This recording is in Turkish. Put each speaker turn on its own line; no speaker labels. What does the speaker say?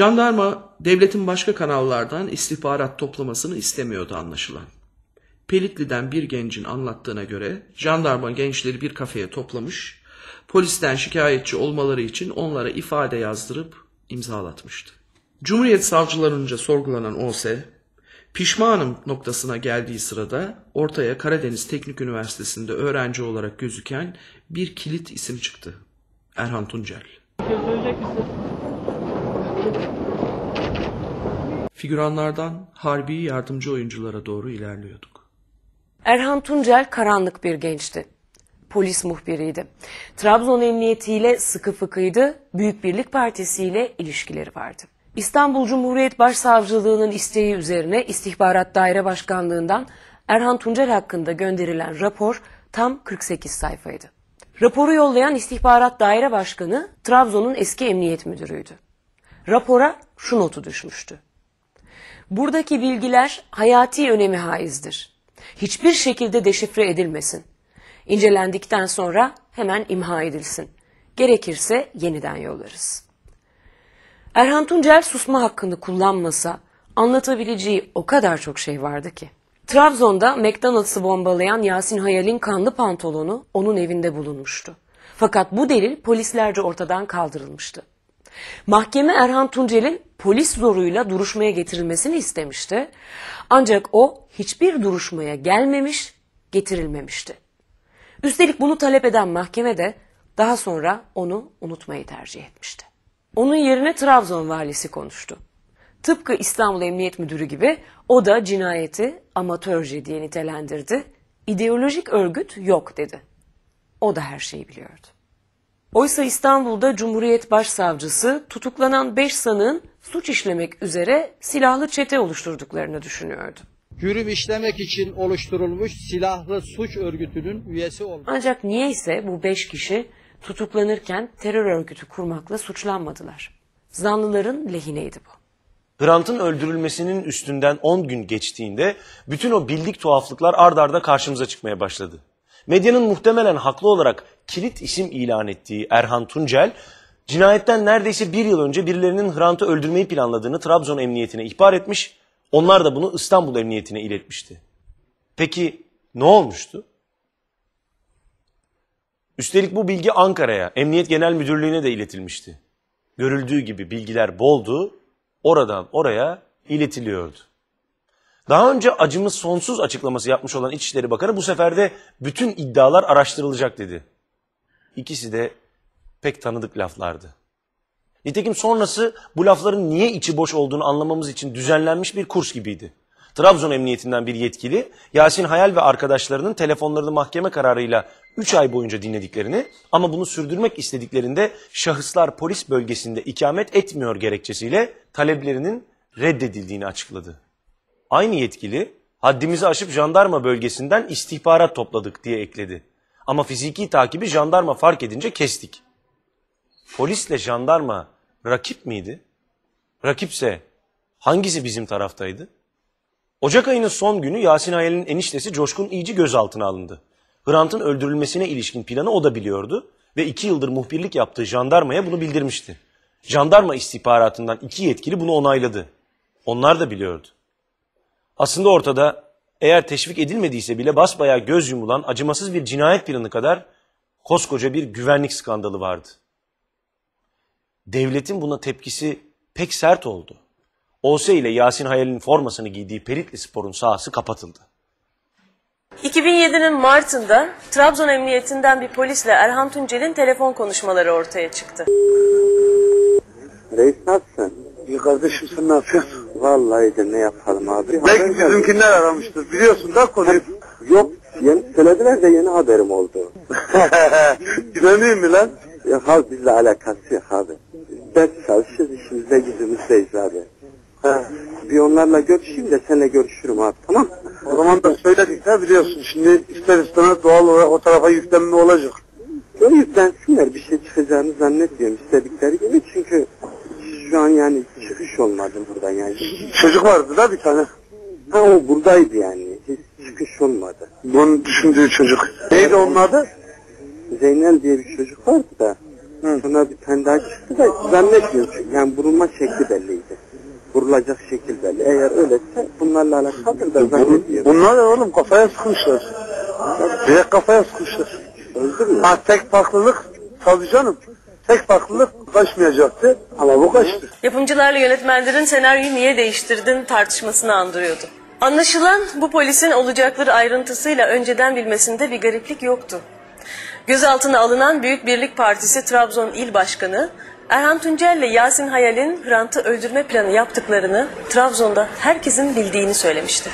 Jandarma devletin başka kanallardan istihbarat toplamasını istemiyordu anlaşılan. Pelitli'den bir gencin anlattığına göre jandarma gençleri bir kafeye toplamış, polisten şikayetçi olmaları için onlara ifade yazdırıp imzalatmıştı. Cumhuriyet savcılarınca sorgulanan OS, pişmanım noktasına geldiği sırada ortaya Karadeniz Teknik Üniversitesi'nde öğrenci olarak gözüken bir kilit isim çıktı. Erhan Tuncel. Figüranlardan harbi yardımcı oyunculara doğru ilerliyorduk.
Erhan Tuncel karanlık bir gençti. Polis muhbiriydi. Trabzon Emniyeti sıkı fıkıydı, Büyük Birlik Partisi ile ilişkileri vardı. İstanbul Cumhuriyet Başsavcılığı'nın isteği üzerine İstihbarat Daire Başkanlığı'ndan Erhan Tuncel hakkında gönderilen rapor tam 48 sayfaydı. Raporu yollayan İstihbarat Daire Başkanı Trabzon'un eski emniyet müdürüydü. Rapora şu notu düşmüştü. Buradaki bilgiler hayati önemi haizdir. Hiçbir şekilde deşifre edilmesin. İncelendikten sonra hemen imha edilsin. Gerekirse yeniden yollarız. Erhan Tuncel susma hakkını kullanmasa anlatabileceği o kadar çok şey vardı ki. Trabzon'da McDonald's'ı bombalayan Yasin Hayal'in kanlı pantolonu onun evinde bulunmuştu. Fakat bu delil polislerce ortadan kaldırılmıştı. Mahkeme Erhan Tuncel'in polis zoruyla duruşmaya getirilmesini istemişti. Ancak o hiçbir duruşmaya gelmemiş, getirilmemişti. Üstelik bunu talep eden mahkeme de daha sonra onu unutmayı tercih etmişti. Onun yerine Trabzon valisi konuştu. Tıpkı İstanbul Emniyet Müdürü gibi o da cinayeti amatörce diye nitelendirdi. İdeolojik örgüt yok dedi. O da her şeyi biliyordu. Oysa İstanbul'da Cumhuriyet Başsavcısı tutuklanan 5 sanığın suç işlemek üzere silahlı çete oluşturduklarını düşünüyordu.
Cürüm işlemek için oluşturulmuş silahlı suç örgütünün üyesi olmuş.
Ancak niyeyse bu 5 kişi tutuklanırken terör örgütü kurmakla suçlanmadılar. Zanlıların lehineydi bu.
Hrant'ın öldürülmesinin üstünden 10 gün geçtiğinde bütün o bildik tuhaflıklar ard arda karşımıza çıkmaya başladı. Medyanın muhtemelen haklı olarak kilit isim ilan ettiği Erhan Tuncel, cinayetten neredeyse bir yıl önce birilerinin Hrant'ı öldürmeyi planladığını Trabzon Emniyetine ihbar etmiş, onlar da bunu İstanbul Emniyetine iletmişti. Peki ne olmuştu? Üstelik bu bilgi Ankara'ya, Emniyet Genel Müdürlüğü'ne de iletilmişti. Görüldüğü gibi bilgiler boldu, oradan oraya iletiliyordu. Daha önce acımız sonsuz açıklaması yapmış olan İçişleri Bakanı bu sefer de bütün iddialar araştırılacak dedi. İkisi de pek tanıdık laflardı. Nitekim sonrası bu lafların niye içi boş olduğunu anlamamız için düzenlenmiş bir kurs gibiydi. Trabzon Emniyetinden bir yetkili Yasin Hayal ve arkadaşlarının telefonlarını mahkeme kararıyla 3 ay boyunca dinlediklerini ama bunu sürdürmek istediklerinde şahıslar polis bölgesinde ikamet etmiyor gerekçesiyle taleplerinin reddedildiğini açıkladı. Aynı yetkili haddimizi aşıp jandarma bölgesinden istihbarat topladık diye ekledi. Ama fiziki takibi jandarma fark edince kestik. Polisle jandarma rakip miydi? Rakipse hangisi bizim taraftaydı? Ocak ayının son günü Yasin Hayal'in eniştesi Coşkun İyici gözaltına alındı. Hrant'ın öldürülmesine ilişkin planı o da biliyordu ve iki yıldır muhbirlik yaptığı jandarmaya bunu bildirmişti. Jandarma istihbaratından iki yetkili bunu onayladı. Onlar da biliyordu. Aslında ortada eğer teşvik edilmediyse bile basbayağı göz yumulan acımasız bir cinayet planı kadar koskoca bir güvenlik skandalı vardı. Devletin buna tepkisi pek sert oldu. OS ile Yasin Hayal'in formasını giydiği Peritli Spor'un sahası kapatıldı.
2007'nin Mart'ında Trabzon Emniyetinden bir polisle Erhan Tuncel'in telefon konuşmaları ortaya çıktı.
Reis nasılsın?
İyi kardeşim sen ne yapıyorsun?
Vallahi de ne yapalım abi.
Belki bizimkiler aramıştır. Biliyorsun da konuyu.
Yok yeni söylediler de yeni haberim oldu.
Güveneyim mi lan?
Ya hal bizle alakası yok abi. Ders çalışıyoruz işimizde gücümüzdeyiz abi. Ha, bir onlarla görüşeyim de seninle görüşürüm abi tamam
O zaman da söyledik de biliyorsun. Şimdi ister istemez doğal olarak o tarafa yüklenme olacak.
Böyle yüklensinler bir şey çıkacağını zannetmiyorum istedikleri gibi çünkü şu an yani çıkış olmadı buradan yani.
Çocuk vardı da bir tane.
Ha o buradaydı yani hiç çıkış olmadı.
Bunun düşündüğü çocuk. Neydi onun adı?
Zeynel diye bir çocuk vardı da Sonra bir tane daha çıktı da zannetmiyorum çünkü. Yani vurulma şekli belliydi. Vurulacak şekil belli. Eğer öyleyse bunlarla alakalıdır da zannetmiyorum.
Bunlar da oğlum kafaya sıkmışlar. Direkt kafaya sıkmışlar.
Öldü mü?
Ha tek farklılık tabii canım. Tek farklılık kaçmayacaktı ama bu kaçtı.
Yapımcılarla yönetmenlerin senaryoyu niye değiştirdin tartışmasını andırıyordu. Anlaşılan bu polisin olacakları ayrıntısıyla önceden bilmesinde bir gariplik yoktu. Gözaltına alınan Büyük Birlik Partisi Trabzon İl Başkanı Erhan Tuncel ile Yasin Hayal'in Hrant'ı öldürme planı yaptıklarını Trabzon'da herkesin bildiğini söylemişti.